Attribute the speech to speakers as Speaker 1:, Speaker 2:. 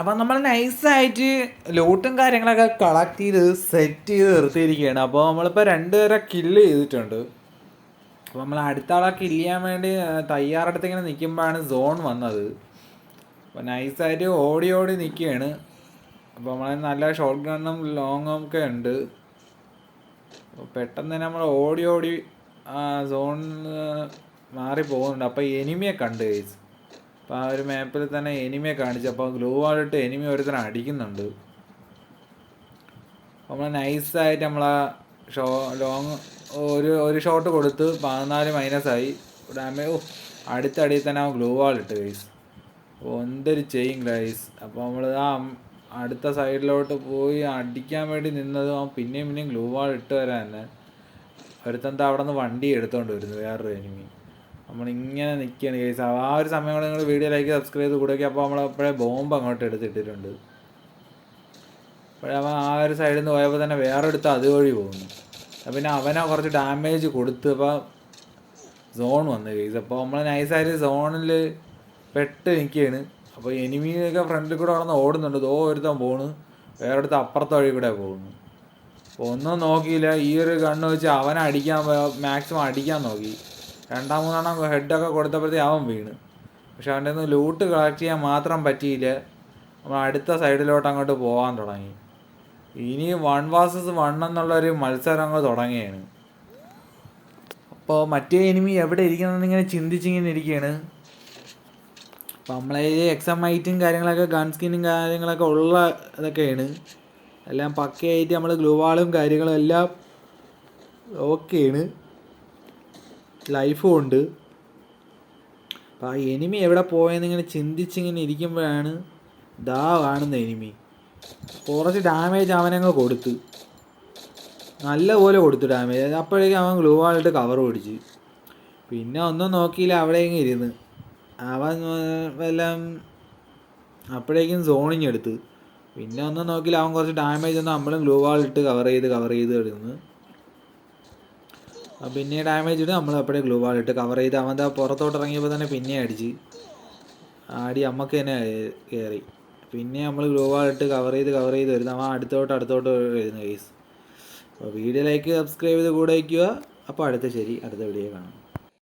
Speaker 1: അപ്പം നമ്മൾ നൈസായിട്ട് ലോട്ടും കാര്യങ്ങളൊക്കെ കളക്ട് ചെയ്ത് സെറ്റ് ചെയ്ത് നിർത്തിയിരിക്കുകയാണ്. അപ്പോൾ നമ്മളിപ്പോൾ രണ്ടുപേരെ കില്ല് ചെയ്തിട്ടുണ്ട്. അപ്പോൾ നമ്മൾ അടുത്ത ആളെ കില്ല് ചെയ്യാൻ വേണ്ടി തയ്യാറെടുത്ത് ഇങ്ങനെ നിൽക്കുമ്പോഴാണ് സോൺ വന്നത്. അപ്പോൾ നൈസായിട്ട് ഓടി ഓടി നിൽക്കുകയാണ്. അപ്പോൾ നമ്മളെ നല്ല ഷോർട്ട് ഗണ്ണും ലോങ്ങും ഒക്കെ ഉണ്ട്. അപ്പോൾ പെട്ടെന്ന് തന്നെ നമ്മൾ ഓടി ഓടി സോണിൽ മാറി പോകുന്നുണ്ട് അപ്പോൾ എനിമിയെ കണ്ട് കേസ് ആ ഒരു മാപ്പിൽ തന്നെ എനിമിയെ കാണിച്ചു. അപ്പോൾ ഗ്ലൂ വാളിട്ട് എനിമി ഒരുത്തനെ അടിക്കുന്നുണ്ട്. നമ്മൾ നൈസായിട്ട് നമ്മളാ ഷോ ലോങ് ഒരു ഒരു ഷോട്ട് കൊടുത്ത് പതിനാല് മൈനസായി ഡാമേ ഓ അടുത്ത അടിയിൽ തന്നെ ആ ഗ്ലൂ വാൾ ഇട്ട് ഗൈസ് അപ്പോൾ എന്തൊരു ചെയ്യും ഗൈസ് അപ്പോൾ നമ്മൾ ആ അടുത്ത സൈഡിലോട്ട് പോയി അടിക്കാൻ വേണ്ടി നിന്നത് ആ പിന്നെയും പിന്നെയും ഗ്ലൂ വാൾ ഇട്ട് വരാൻ തന്നെ. ഒരുത്തന്താ അവിടെ നിന്ന് വണ്ടി എടുത്തുകൊണ്ട് വരുന്നു വേറൊരു എനിമി നമ്മളിങ്ങനെ നിൽക്കുകയാണ് കേസ് ആ ഒരു സമയം കൊണ്ട് നിങ്ങൾ വീഡിയോ ലൈക്ക് സബ്സ്ക്രൈബ് ചെയ്ത് കൂടെയൊക്കെ അപ്പോൾ നമ്മൾ അപ്പോഴേ ബോംബ് അങ്ങോട്ട് എടുത്തിട്ടിട്ടുണ്ട്. അപ്പോഴേ അവൻ ആ ഒരു സൈഡിൽ നിന്ന് പോയപ്പോൾ തന്നെ വേറെ എടുത്ത് അതുവഴി പോകുന്നു. പിന്നെ അവനെ കുറച്ച് ഡാമേജ് കൊടുത്ത് അപ്പോൾ സോൺ വന്നു കേസ് അപ്പോൾ നമ്മൾ നൈസായിട്ട് സോണിൽ പെട്ട് നിൽക്കുകയാണ് അപ്പോൾ എനിമിയൊക്കെ ഫ്രണ്ടിൽ കൂടെ നടന്ന് ഓടുന്നുണ്ട്. ദോ ഒരുത്തൻ പോണ്. വേറെ അടുത്ത് അപ്പുറത്തെ വഴി കൂടെ പോകുന്നു. ഒന്നും നോക്കിയില്ല. ഈ ഒരു കണ്ണ് വെച്ച് അവനെ അടിക്കാൻ മാക്സിമം അടിക്കാൻ നോക്കി. രണ്ടാം മൂന്നെണ്ണം ഹെഡൊക്കെ കൊടുത്തപ്പോഴത്തേക്ക് അവൻ വീണ്. പക്ഷെ അവന്റെ നിന്ന് ലൂട്ട് കളക്ട് ചെയ്യാൻ മാത്രം പറ്റിയില്ല. നമ്മൾ അടുത്ത സൈഡിലോട്ട് അങ്ങോട്ട് പോകാൻ തുടങ്ങി. ഇനി വൺ വാസസ് വൺ എന്നുള്ളൊരു മത്സരം അങ്ങ് തുടങ്ങിയാണ് അപ്പോൾ മറ്റേ എനിമി എവിടെ ഇരിക്കുന്നതെന്ന് ഇങ്ങനെ ചിന്തിച്ചിങ്ങനെ ഇരിക്കുകയാണ്. അപ്പോൾ നമ്മളെ എക്സാം ഐറ്റും കാര്യങ്ങളൊക്കെ ഗൺ സ്കിന്നും കാര്യങ്ങളൊക്കെ ഉള്ള ഇതൊക്കെയാണ്. എല്ലാം പക്കയായിട്ട് നമ്മൾ ഗ്ലൂവാളും കാര്യങ്ങളും എല്ലാം ഓക്കെയാണ് ലൈഫും ഉണ്ട്. അപ്പോൾ ആ എനിമി എവിടെ പോയെന്ന് ഇങ്ങനെ ചിന്തിച്ചിങ്ങനെ ഇരിക്കുമ്പോഴാണ് ദാ കാണുന്ന എനിമി കുറച്ച് ഡാമേജ് അവനങ്ങ് കൊടുത്ത്. നല്ലപോലെ കൊടുത്തു ഡാമേജ് അപ്പോഴേക്കും അവൻ ഗ്ലൂ വാളിട്ട് കവർ പിടിച്ച്. പിന്നെ ഒന്നും നോക്കിയില്ല അവിടെ ഇങ്ങനെ ഇരുന്ന്. അവൻ എല്ലാം അപ്പോഴേക്കും സോണിങ് എടുത്ത്. പിന്നെ ഒന്നും നോക്കിയില്ല അവൻ കുറച്ച് ഡാമേജ് ഒന്നും നമ്മളും ഗ്ലൂ വാളിട്ട് കവർ ചെയ്ത് കവർ ചെയ്ത് എടുന്ന് ആ പിന്നെ ഡാമേജ് ഇട്ട് നമ്മൾ അപ്പോഴേ ഗ്ലൂ വാൾ ഇട്ട് കവർ ചെയ്ത് അവൻ പുറത്തോട്ട് ഇറങ്ങിയപ്പോൾ തന്നെ പിന്നെ അടിച്ച്. ആടി അമ്മയ്ക്ക് തന്നെ കയറി പിന്നെ നമ്മൾ ഗ്ലൂ വാൾ ഇട്ട് കവർ ചെയ്ത് കവർ ചെയ്ത് വരുന്നു. അവൻ അടുത്തോട്ട് അടുത്തോട്ട് വരുന്നു കേസ് അപ്പോൾ വീഡിയോ ലൈക്ക് സബ്സ്ക്രൈബ് ചെയ്ത് കൂടെ വയ്ക്കുക അപ്പോൾ അടുത്ത ശരി അടുത്ത വീഡിയോ കാണാം.